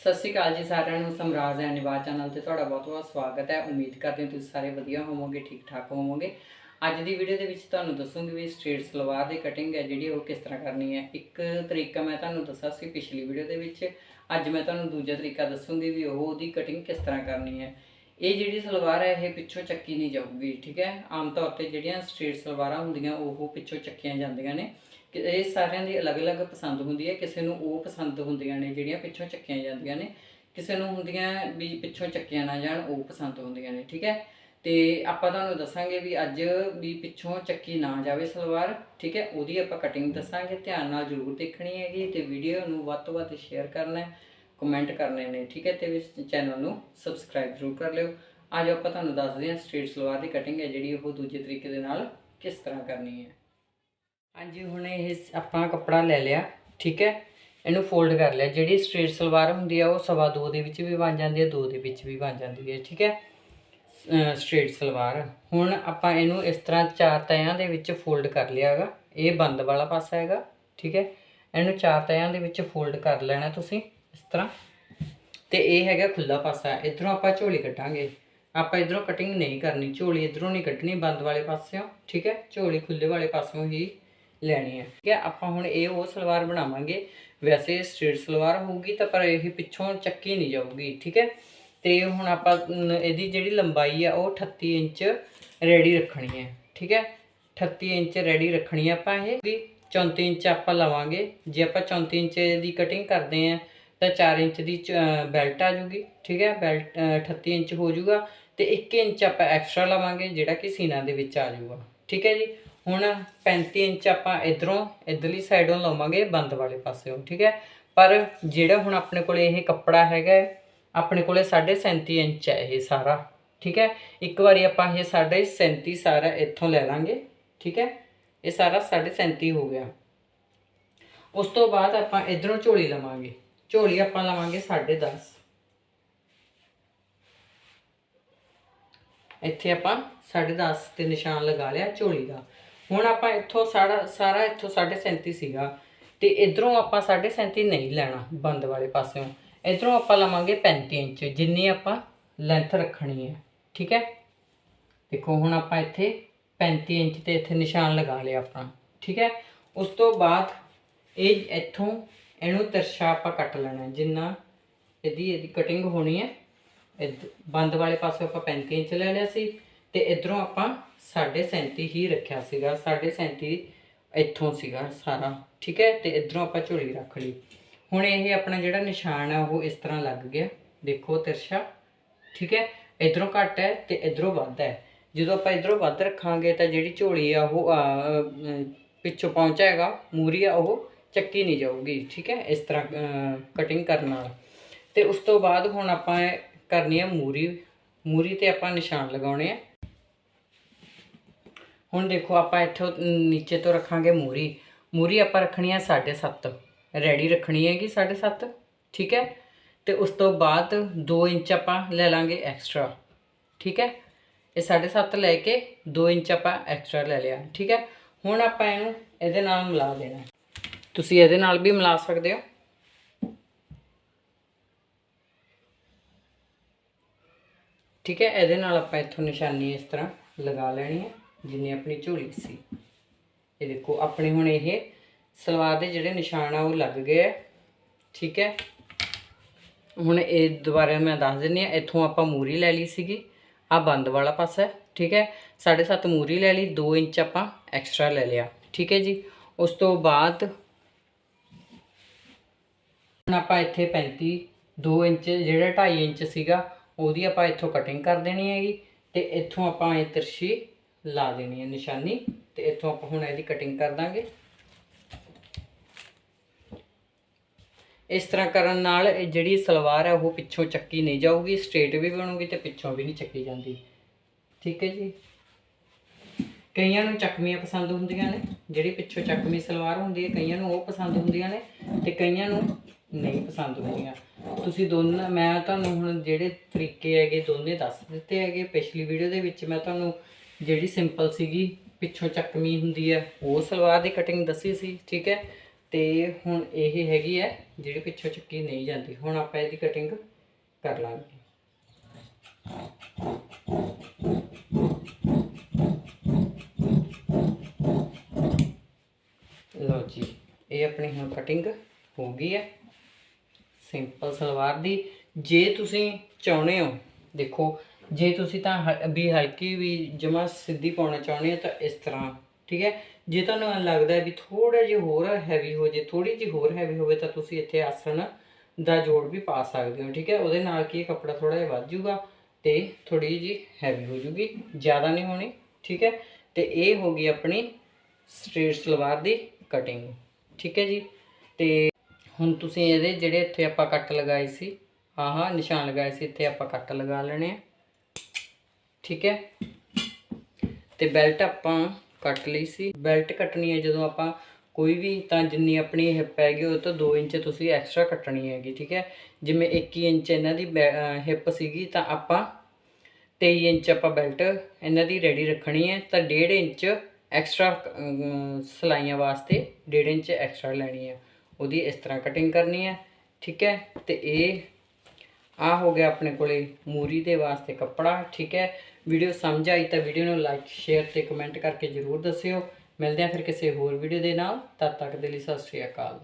ਸਤਿ ਸ਼੍ਰੀ ਅਕਾਲ ਜੀ ਸਾਰਿਆਂ ਨੂੰ, ਸਮਰਾਜ ਐਂਡ ਨਿਵਾਜ ਚੈਨਲ ਤੇ ਤੁਹਾਡਾ ਬਹੁਤ-ਬਹੁਤ ਸਵਾਗਤ ਹੈ। ਉਮੀਦ ਕਰਦੇ ਹਾਂ ਤੁਸੀਂ ਸਾਰੇ ਵਧੀਆ ਹੋਵੋਗੇ ਠੀਕ-ਠਾਕ ਹੋਵੋਗੇ। ਅੱਜ ਦੀ ਵੀਡੀਓ ਦੇ ਵਿੱਚ ਤੁਹਾਨੂੰ ਦੱਸੂਗੀ ਵੀ ਸਟ੍ਰੇਟ ਸਲਵਾਰ ਦੀ ਕਟਿੰਗ ਹੈ, ਜਿਹੜੀ ਉਹ ਕਿਸ ਤਰ੍ਹਾਂ ਕਰਨੀ ਹੈ। ਇੱਕ ਤਰੀਕਾ ਮੈਂ ਤੁਹਾਨੂੰ ਦੱਸਿਆ ਸੀ ਪਿਛਲੀ ਵੀਡੀਓ ਦੇ ਵਿੱਚ। ਅੱਜ ਮੈਂ ਤੁਹਾਨੂੰ ਦੂਜਾ ਤਰੀਕਾ ਦੱਸੂੰਗੀ ਵੀ ਉਹ ਉਹਦੀ ਕਟਿੰਗ ਕਿਸ ਤਰ੍ਹਾਂ ਕਰਨੀ ਹੈ। ਇਹ ਜਿਹੜੀ ਸਲਵਾਰ ਹੈ, ਇਹ ਪਿੱਛੋਂ ਚੱਕੀ ਨਹੀਂ ਜਾਊਗੀ, ਠੀਕ ਹੈ? ਆਮ ਤੌਰ ਤੇ ਜਿਹੜੀਆਂ ਸਟ੍ਰੇਟ ਸਲਵਾਰਾਂ ਹੁੰਦੀਆਂ, ਉਹ ਪਿੱਛੋਂ ਚੱਕੀਆਂ ਜਾਂਦੀਆਂ ਨੇ। ਕਿ ਇਹ ਸਾਰਿਆਂ ਦੀ ਅਲੱਗ-ਅਲੱਗ ਪਸੰਦ ਹੁੰਦੀ ਹੈ। ਕਿਸੇ ਨੂੰ ਉਹ ਪਸੰਦ ਹੁੰਦੀਆਂ ਨੇ, ਜਿਹੜੀਆਂ ਪਿੱਛੋਂ ਚੱਕੀਆਂ ਜਾਂਦੀਆਂ ਨੇ। ਕਿਸੇ ਨੂੰ ਹੁੰਦੀਆਂ ਵੀ ਪਿੱਛੋਂ ਚੱਕੀਆਂ ਨਾ ਜਾਣ, ਉਹ ਪਸੰਦ ਹੁੰਦੀਆਂ ਨੇ, ਠੀਕ ਹੈ? ਤੇ ਆਪਾਂ ਤੁਹਾਨੂੰ ਦੱਸਾਂਗੇ ਵੀ ਅੱਜ ਵੀ ਪਿੱਛੋਂ ਚੱਕੀ ਨਾ ਜਾਵੇ ਸਲਵਾਰ, ਠੀਕ ਹੈ? ਉਹਦੀ ਆਪਾਂ ਕਟਿੰਗ ਦੱਸਾਂਗੇ। ਧਿਆਨ ਨਾਲ ਜ਼ਰੂਰ ਦੇਖਣੀ ਹੈਗੀ, ਤੇ ਵੀਡੀਓ ਨੂੰ ਵੱਧ ਤੋਂ ਵੱਧ ਸ਼ੇਅਰ ਕਰਨਾ ਹੈ। ਕਮੈਂਟ ਕਰਨੇ ਨੇ, ਠੀਕ ਹੈ, ਤੇ ਇਸ ਚੈਨਲ ਨੂੰ ਸਬਸਕ੍ਰਾਈਬ ਜ਼ਰੂਰ ਕਰ ਲਿਓ। ਅੱਜ ਆਪਾਂ ਤੁਹਾਨੂੰ ਦੱਸਦੇ ਹਾਂ ਸਟ੍ਰੇਟ ਸਲਵਾਰ ਦੀ ਕਟਿੰਗ ਹੈ, ਜਿਹੜੀ ਉਹ ਦੂਜੇ ਤਰੀਕੇ ਦੇ ਨਾਲ ਕਿਸ ਤਰ੍ਹਾਂ ਕਰਨੀ ਹੈ। ਹਾਂਜੀ, ਹੁਣ ਇਹ ਆਪਾਂ ਕੱਪੜਾ ਲੈ ਲਿਆ, ਠੀਕ ਹੈ। ਇਹਨੂੰ ਫੋਲਡ ਕਰ ਲਿਆ। ਜਿਹੜੀ ਸਟ੍ਰੇਟ ਸਲਵਾਰ ਹੁੰਦੀ ਆ, ਉਹ ਸਵਾ ਦੋ ਦੇ ਵਿੱਚ ਵੀ ਬਣ ਜਾਂਦੀ ਹੈ, ਦੋ ਦੇ ਵਿੱਚ ਵੀ ਬਣ ਜਾਂਦੀ ਹੈ, ਠੀਕ ਹੈ। ਸਟ੍ਰੇਟ ਸਲਵਾਰ। ਹੁਣ ਆਪਾਂ ਇਹਨੂੰ ਇਸ ਤਰ੍ਹਾਂ ਚਾਰ ਤਹਿਆਂ ਦੇ ਵਿੱਚ ਫੋਲਡ ਕਰ ਲਿਆ ਹੈਗਾ। ਇਹ ਬੰਦ ਵਾਲਾ ਪਾਸਾ ਹੈਗਾ, ਠੀਕ ਹੈ। ਇਹਨੂੰ ਚਾਰ ਤਹਿਆਂ ਦੇ ਵਿੱਚ ਫੋਲਡ ਕਰ ਲੈਣਾ ਤੁਸੀਂ। ਇਸ ਤਰ੍ਹਾਂ। ਤੇ ਇਹ ਹੈਗਾ ਖੁੱਲਾ ਪਾਸਾ। ਇਧਰੋਂ ਆਪਾਂ ਝੋਲੀ ਕੱਟਾਂਗੇ ਆਪਾਂ ਇਧਰੋਂ ਕਟਿੰਗ ਨਹੀਂ ਕਰਨੀ। ਝੋਲੀ ਇਧਰੋਂ ਨਹੀਂ ਕੱਟਣੀ ਬੰਦ ਵਾਲੇ ਪਾਸਿਓਂ, ਠੀਕ ਹੈ? ਝੋਲੀ ਖੁੱਲੇ ਵਾਲੇ ਪਾਸਿਓਂ ਹੀ ਲੈਣੀ ਹੈ। ਠੀਕ ਹੈ? ਆਪਾਂ ਹੁਣ ਇਹ ਉਹ ਸਲਵਾਰ ਬਣਾਵਾਂਗੇ। ਵੈਸੇ ਸਟ੍ਰੇਟ ਸਲਵਾਰ ਹੋਊਗੀ ਤਾਂ ਪਰ ਇਹ ਪਿੱਛੋਂ ਚੱਕੀ ਨਹੀਂ ਜਾਊਗੀ। ਠੀਕ ਹੈ? ਤੇ ਹੁਣ ਆਪਾਂ ਇਹਦੀ ਜਿਹੜੀ ਲੰਬਾਈ ਆ, ਉਹ 38 ਇੰਚ ਰੈਡੀ ਰੱਖਣੀ ਹੈ। ਠੀਕ ਹੈ? 38 ਇੰਚ ਰੈਡੀ ਰੱਖਣੀ ਹੈ ਆਪਾਂ ਇਹ। ਵੀ 34 ਇੰਚ ਆਪਾਂ ਲਵਾਂਗੇ। ਜੇ ਆਪਾਂ 34 ਇੰਚ ਦੀ ਕਟਿੰਗ ਕਰਦੇ ਆ ਤਾਂ 4 ਇੰਚ ਦੀ ਬੈਲਟ ਆ ਜੂਗੀ ਠੀਕ ਹੈ? ਬੈਲਟ 38 ਇੰਚ ਹੋ ਜੂਗਾ ਤੇ 1 ਇੰਚ ਆਪਾਂ ਐਕਸਟਰਾ ਲਵਾਂਗੇ ਜਿਹੜਾ ਕਿ ਸੀਨਾ ਦੇ ਵਿੱਚ ਆ ਜੂਗਾ ਠੀਕ ਹੈ ਜੀ? ਹੁਣ 35 ਇੰਚ ਆਪਾਂ ਇਧਰੋਂ ਇਧਰਲੀ ਸਾਈਡੋਂ ਲਵਾਂਗੇ ਬੰਦ ਵਾਲੇ ਪਾਸਿਓਂ ਠੀਕ ਹੈ? ਪਰ ਜਿਹੜਾ ਹੁਣ ਆਪਣੇ ਕੋਲੇ ਇਹ ਕੱਪੜਾ ਹੈਗਾ ਹੈ, ਆਪਣੇ ਕੋਲੇ 37.5 ਇੰਚ ਹੈ ਇਹ ਸਾਰਾ ਠੀਕ ਹੈ? ਇੱਕ ਵਾਰੀ ਆਪਾਂ ਇਹ 37.5 ਸਾਰਾ ਇੱਥੋਂ ਲੈ ਲਾਂਗੇ ਠੀਕ ਹੈ? ਇਹ ਸਾਰਾ 37.5 ਹੋ ਗਿਆ। ਉਸ ਤੋਂ ਬਾਅਦ ਆਪਾਂ ਇਧਰੋਂ ਝੋਲੀ ਲਵਾਂਗੇ। ਝੋਲੀ ਆਪਾਂ ਲਵਾਂਗੇ 10.5 ਇੱਥੇ ਆਪਾਂ 10.5 ਤੇ ਨਿਸ਼ਾਨ ਲਗਾ ਲਿਆ ਝੋਲੀ ਦਾ। ਹੁਣ ਆਪਾਂ ਇੱਥੋਂ ਸਾਰਾ ਸਾਰਾ ਇੱਥੋਂ 37.5 ਸੀਗਾ। ਤੇ ਇਧਰੋਂ ਆਪਾਂ 37.5 ਨਹੀਂ ਲੈਣਾ ਬੰਦ ਵਾਲੇ ਪਾਸਿਓਂ। ਇਧਰੋਂ ਆਪਾਂ ਲਵਾਂਗੇ 35 ਇੰਚ, ਜਿੰਨੀ ਆਪਾਂ ਲੈਂਥ ਰੱਖਣੀ ਹੈ। ਠੀਕ ਹੈ? ਦੇਖੋ, ਹੁਣ ਆਪਾਂ ਇੱਥੇ 35 ਇੰਚ ਤੇ ਇੱਥੇ ਨਿਸ਼ਾਨ ਲਗਾ ਲਿਆ ਆਪਣਾ ਠੀਕ ਹੈ? ਉਸ ਤੋਂ ਬਾਅਦ ਇਹ ਇੱਥੋਂ ਇਹਨੂੰ ਤਿਰਛਾ ਆਪਾਂ ਕੱਟ ਲੈਣਾ ਜਿੰਨਾ ਇਹਦੀ ਇਹਦੀ ਕਟਿੰਗ ਹੋਣੀ ਹੈ ਇੱਧ- ਬੰਦ ਵਾਲੇ ਪਾਸੇ ਆਪਾਂ 35 ਇੰਚ ਲੈ ਲਿਆ ਸੀ ਤੇ ਇਧਰੋਂ ਆਪਾਂ 37.5 ਹੀ ਰੱਖਿਆ ਸੀਗਾ 37.5 ਇੱਥੋਂ ਸੀਗਾ ਸਾਰਾ ਠੀਕ ਹੈ? ਤੇ ਇਧਰੋਂ ਆਪਾਂ ਝੋਲੀ ਰੱਖ ਲਈ। ਹੁਣ ਇਹ ਆਪਣਾ ਜਿਹੜਾ ਨਿਸ਼ਾਨ ਆ ਉਹ ਇਸ ਤਰ੍ਹਾਂ ਲੱਗ ਗਿਆ। ਦੇਖੋ ਤਿਰਛਾ ਠੀਕ ਹੈ? ਇਧਰੋਂ ਘੱਟ ਹੈ ਤੇ ਇਧਰੋਂ ਵੱਧ ਹੈ। ਜਦੋਂ ਆਪਾਂ ਇਧਰੋਂ ਵੱਧ ਰੱਖਾਂਗੇ ਤਾਂ ਜਿਹੜੀ ਝੋਲੀ ਆ ਉਹ ਆ, ਅ, ਪਿੱਛੋਂ ਪਹੁੰਚਾਏਗਾ ਮੂਰੀ ਆ ਉਹ ਚੱਕੀ ਨਹੀਂ ਜਾਊਗੀ, ਠੀਕ ਹੈ? ਇਸ ਤਰ੍ਹਾਂ ਕਟਿੰਗ ਕਰਨ ਨਾਲ। ਤੇ ਉਸ ਤੋਂ ਬਾਅਦ ਹੁਣ ਆਪਾਂ ਇਹ ਕਰਨੀ ਹੈ ਮੂਰੀ। ਮੂਰੀ ਤੇ ਆਪਾਂ ਨਿਸ਼ਾਨ ਲਗਾਉਣੇ ਆ। ਹੁਣ ਦੇਖੋ, ਆਪਾਂ ਇੱਥੋਂ ਨੀਚੇ ਤੋਂ ਰੱਖਾਂਗੇ ਮੂਰੀ। ਮੂਰੀ ਆਪਾਂ ਰੱਖਣੀ ਹੈ 7.5 ਰੈਡੀ ਰੱਖਣੀ ਹੈਗੀ 7.5 ਠੀਕ ਹੈ? ਤੇ ਉਸ ਤੋਂ ਬਾਅਦ 2 ਇੰਚ ਆਪਾਂ ਲੈ ਲਾਂਗੇ ਐਕਸਟਰਾ ਠੀਕ ਹੈ? ਇਹ 7.5 ਲੈ ਕੇ 2 ਇੰਚ ਆਪਾਂ ਐਕਸਟਰਾ ਲੈ ਲਿਆ, ਠੀਕ ਹੈ? ਹੁਣ ਆਪਾਂ ਇਹਨੂੰ ਇਹਦੇ ਨਾਲ ਮਿਲਾ ਦੇਣਾ। ਤੁਸੀਂ ਇਹਦੇ ਨਾਲ ਵੀ ਮਿਲਾ ਸਕਦੇ ਹੋ। ਠੀਕ ਹੈ, ਇਹਦੇ ਨਾਲ ਆਪਾਂ ਇੱਥੋਂ ਨਿਸ਼ਾਨੀ ਇਸ ਤਰ੍ਹਾਂ ਲਗਾ ਲੈਣੀ ਹੈ, ਜਿੰਨੀ ਆਪਣੀ ਝੋਲੀ ਸੀ। ਇਹ ਦੇਖੋ, ਆਪਣੇ ਹੁਣ ਇਹ ਸਲਵਾਰ ਦੇ ਜਿਹੜੇ ਨਿਸ਼ਾਨ ਆ, ਉਹ ਲੱਗ ਗਏ ਆ। ਠੀਕ ਹੈ, ਹੁਣ ਇਹ ਦੁਬਾਰਾ ਮੈਂ ਦੱਸ ਦਿੰਨੀ ਆ ਇੱਥੋਂ ਆਪਾਂ ਮੂਰੀ ਲੈ ਲਈ ਸੀਗੀ ਆ ਬੰਦ ਵਾਲਾ ਪਾਸਾ, ਠੀਕ ਹੈ। 7.5 ਮੂਰੀ ਲੈ ਲਈ 2 ਇੰਚ ਆਪਾਂ ਐਕਸਟਰਾ ਲੈ ਲਿਆ। ਠੀਕ ਹੈ ਜੀ, ਉਸ ਤੋਂ ਬਾਅਦ ਹੁਣ ਆਪਾਂ ਇੱਥੇ 35 2 ਇੰਚ, ਜਿਹੜਾ 2.5 ਇੰਚ ਸੀਗਾ, ਉਹਦੀ ਆਪਾਂ ਇੱਥੋਂ ਕਟਿੰਗ ਕਰ ਦੇਣੀ ਹੈਗੀ ਤੇ ਇੱਥੋਂ ਆਪਾਂ ਇਹ ਤਿਰਛੀ ਲਾ ਦੇਣੀ ਹੈ ਨਿਸ਼ਾਨੀ ਤੇ ਇੱਥੋਂ ਆਪਾਂ ਹੁਣ ਇਹਦੀ ਕਟਿੰਗ ਕਰ ਦਾਂਗੇ। ਇਸ ਤਰ੍ਹਾਂ ਕਰਨ ਨਾਲ ਇਹ ਜਿਹੜੀ ਸਲਵਾਰ ਹੈ, ਉਹ ਪਿੱਛੋਂ ਚੱਕੀ ਨਹੀਂ ਜਾਊਗੀ ਸਟ੍ਰੇਟ ਵੀ ਬਣੂਗੀ ਤੇ ਪਿੱਛੋਂ ਵੀ ਨਹੀਂ ਚੱਕੀ ਜਾਂਦੀ। ਠੀਕ ਹੈ ਜੀ? ਕਈਆਂ ਨੂੰ ਚੱਕਵੀਆਂ ਪਸੰਦ ਹੁੰਦੀਆਂ ਨੇ, ਜਿਹੜੀ ਪਿੱਛੋਂ ਚੱਕਵੀਂ ਸਲਵਾਰ ਹੁੰਦੀ ਹੈ, ਕਈਆਂ ਨੂੰ ਉਹ ਪਸੰਦ ਹੁੰਦੀਆਂ ਨੇ ਤੇ ਕਈਆਂ ਨੂੰ ਨਹੀਂ ਪਸੰਦ ਹੁੰਦੀਆਂ ਤੁਸੀਂ ਦੋਨਾਂ, ਮੈਂ ਤੁਹਾਨੂੰ ਹੁਣ ਜਿਹੜੇ ਤਰੀਕੇ ਹੈਗੇ ਦੋਨੇ ਦੱਸ ਦਿੱਤੇ ਹੈਗੇ। ਪਿਛਲੀ ਵੀਡੀਓ ਦੇ ਵਿੱਚ ਮੈਂ ਤੁਹਾਨੂੰ ਜਿਹੜੀ ਸਿੰਪਲ ਸੀਗੀ, ਪਿੱਛੋਂ ਚੱਕਮੀ ਹੁੰਦੀ ਹੈ, ਉਹ ਸਲਵਾਰ ਦੀ ਕਟਿੰਗ ਦੱਸੀ ਸੀ, ਠੀਕ ਹੈ? ਤੇ ਹੁਣ ਇਹ ਹੈਗੀ ਹੈ, ਜਿਹੜੀ ਪਿੱਛੋਂ ਚੱਕੀ ਨਹੀਂ ਜਾਂਦੀ। ਹੁਣ ਆਪਾਂ ਇਹਦੀ ਕਟਿੰਗ ਕਰ ਲਾਂਗੇ। ਲਓ ਜੀ, ਇਹ ਆਪਣੀ ਹੁਣ ਕਟਿੰਗ ਹੋ ਗਈ ਹੈ। ਸਿੰਪਲ ਸਲਵਾਰ ਦੀ। ਜੇ ਤੁਸੀਂ ਚਾਹੁੰਦੇ ਹੋ, ਦੇਖੋ, ਜੇ ਤੁਸੀਂ ਤਾਂ ਵੀ ਹਲਕੀ ਵੀ ਜਮਾ ਸਿੱਧੀ ਪਾਉਣਾ ਚਾਹੁੰਦੇ ਹੋ ਤਾਂ ਇਸ ਤਰ੍ਹਾਂ, ਠੀਕ ਹੈ? ਜੇ ਤੁਹਾਨੂੰ ਐਂ ਲੱਗਦਾ ਵੀ ਥੋੜਾ ਜਿਹਾ ਹੋਰ ਹੈਵੀ ਹੋ ਜੇ ਥੋੜੀ ਜਿਹੀ ਹੋਰ ਹੈਵੀ ਹੋਵੇ ਤਾਂ ਤੁਸੀਂ ਇੱਥੇ ਆਸਣ ਦਾ ਜੋੜ ਵੀ ਪਾ ਸਕਦੇ ਹੋ, ਠੀਕ ਹੈ? ਉਹਦੇ ਨਾਲ ਕੀ ਕੱਪੜਾ ਥੋੜਾ ਜਿਹਾ ਵੱਧ ਜਾਊਗਾ ਤੇ ਥੋੜੀ ਜਿਹੀ ਹੈਵੀ ਹੋ ਜੂਗੀ ਜ਼ਿਆਦਾ ਨਹੀਂ ਹੋਣੀ, ਠੀਕ ਹੈ? ਤੇ ਇਹ ਹੋ ਗਈ ਆਪਣੀ ਸਟ੍ਰੇਟ ਸਲਵਾਰ ਦੀ ਕਟਿੰਗ ਠੀਕ ਹੈ ਜੀ? ਤੇ ਹੁਣ ਤੁਸੀਂ ਇਹਦੇ ਜਿਹੜੇ ਇੱਥੇ ਆਪਾਂ ਕੱਟ ਲਗਾਏ ਸੀ, ਆਹ ਆਹ ਨਿਸ਼ਾਨ ਲਗਾਏ ਸੀ, ਇੱਥੇ ਆਪਾਂ ਕੱਟ ਲਗਾ ਲੈਣੇ ਆ। ਠੀਕ ਹੈ? ਤੇ ਬੈਲਟ ਆਪਾਂ ਕੱਟ ਲਈ ਸੀ। ਬੈਲਟ ਕੱਟਣੀ ਹੈ ਜਦੋਂ ਆਪਾਂ ਕੋਈ ਵੀ, ਤਾਂ ਜਿੰਨੀ ਆਪਣੀ ਹਿੱਪ ਹੈਗੀ, ਉਹ ਤੋਂ 2 ਇੰਚ ਤੁਸੀਂ ਐਕਸਟਰਾ ਕੱਟਣੀ ਹੈਗੀ, ਠੀਕ ਹੈ? ਜਿਵੇਂ 21 ਇੰਚ ਇਹਨਾਂ ਦੀ ਹਿੱਪ ਸੀਗੀ, ਤਾਂ ਆਪਾਂ 23 ਇੰਚ ਆਪਾਂ ਬੈਲਟ ਇਹਨਾਂ ਦੀ ਰੈਡੀ ਰੱਖਣੀ ਹੈ। ਤਾਂ 1.5 ਇੰਚ ਐਕਸਟਰਾ ਸਲਾਈਆਂ ਵਾਸਤੇ 1.5 ਇੰਚ ਐਕਸਟਰਾ ਲੈਣੀ ਹੈ। ਉਹਦੀ ਇਸ ਤਰ੍ਹਾਂ ਕਟਿੰਗ ਕਰਨੀ ਹੈ, ਠੀਕ ਹੈ? ਤੇ ਇਹ ਆ ਹੋ ਗਿਆ ਆਪਣੇ ਕੋਲੇ ਮੂਰੀ ਦੇ ਵਾਸਤੇ ਕੱਪੜਾ, ਠੀਕ ਹੈ? ਵੀਡੀਓ ਸਮਝ ਆਈ ਤਾਂ ਵੀਡੀਓ ਨੂੰ ਲਾਈਕ ਸ਼ੇਅਰ ਤੇ ਕਮੈਂਟ ਕਰਕੇ ਜਰੂਰ ਦੱਸਿਓ। ਮਿਲਦੇ ਹਾਂ ਫਿਰ ਕਿਸੇ ਹੋਰ ਵੀਡੀਓ ਦੇ ਨਾਲ। ਤਦ ਤੱਕ ਦੇ ਲਈ ਸਤਿ ਸ਼੍ਰੀ ਅਕਾਲ।